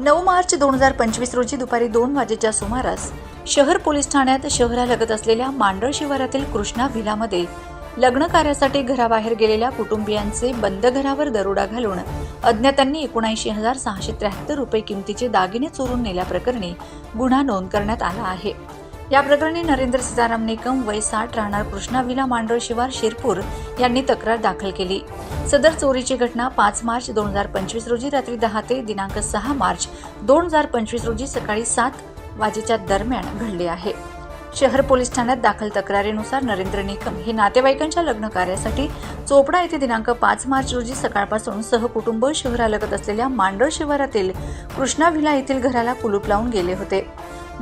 नऊ मार्च दोन हजार पंचवीस रोजी दुपारी दोन वाजेच्या सुमारास शहर पोलीस ठाण्यात शहरालगत असलेल्या मांडळ शिवारातील कृष्णा व्हिलामध्ये लग्न कार्यासाठी घराबाहेर गेलेल्या कुटुंबियांचे बंद घरावर दरोडा घालून अज्ञातांनी एकोणऐंशी हजार सहाशे त्र्याहत्तर रुपये किमतीचे दागिने चोरून नेल्याप्रकरणी गुन्हा नोंद करण्यात आला आहे. या प्रकरणी नरेंद्र सीताराम निकम वय साठ राहणार कृष्णा विला मांडळ शिवार शिरपूर यांनी तक्रार दाखल केली. सदर चोरीची घटना पाच मार्च दोन हजार पंचवीस रोजी रात्री दहा ते दिनांक सहा मार्च दोन हजार पंचवीस रोजी सकाळी सात वाजेच्या दरम्यान घडली आहे. शहर पोलीस ठाण्यात दाखल तक्रारीनुसार नरेंद्र निकम हे नातेवाईकांच्या लग्न कार्यासाठी चोपडा येथे दिनांक पाच मार्च रोजी सकाळपासून सहकुटुंब शहरालगत असलेल्या मांडळ शिवारातील कृष्णाविला येथील घराला कुलूप लावून गेले होते.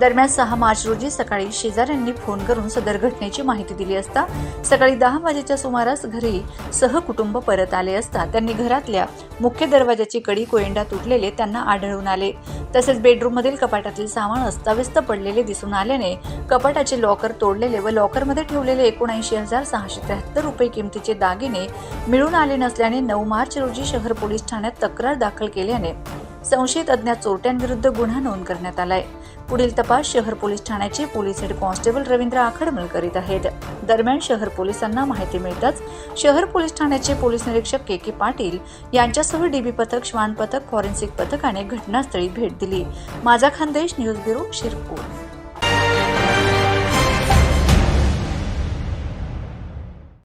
दरम्यान सहा मार्च रोजी सकाळी शेजाऱ्यांनी फोन करून सदर घटनेची माहिती दिली असता सकाळी दहा वाजेच्या सुमारास घरी सहकुटुंब परत आले असता त्यांनी घरातल्या मुख्य दरवाजाची कडी कोयंडा तुटलेले त्यांना आढळून आले. तसेच बेडरूममधील कपाटातील सामान अस्ताव्यस्त पडलेले दिसून आल्याने कपाटाचे लॉकर तोडलेले व लॉकरमध्ये ठेवलेले एकोणऐंशी हजार सहाशे त्र्याहत्तर रुपये किमतीचे दागिने मिळून आले नसल्याने नऊ मार्च रोजी शहर पोलीस ठाण्यात तक्रार दाखल केल्याने संशयित अज्ञात चोरट्यांविरुद्ध गुन्हा नोंद करण्यात आलाय. पुढील तपास शहर पोलीस ठाण्याचे police head constable Ravindra Akhadmal करीत आहेत. दरम्यान शहर पोलिसांना माहिती मिळताच शहर पोलीस ठाण्याचे पोलीस निरीक्षक के के पाटील यांच्यासह डीबी पथक श्वान पथक फॉरेन्सिक पथकाने घटनास्थळी भेट दिली. माझा खानदेश न्यूज ब्युरो शिरपूर.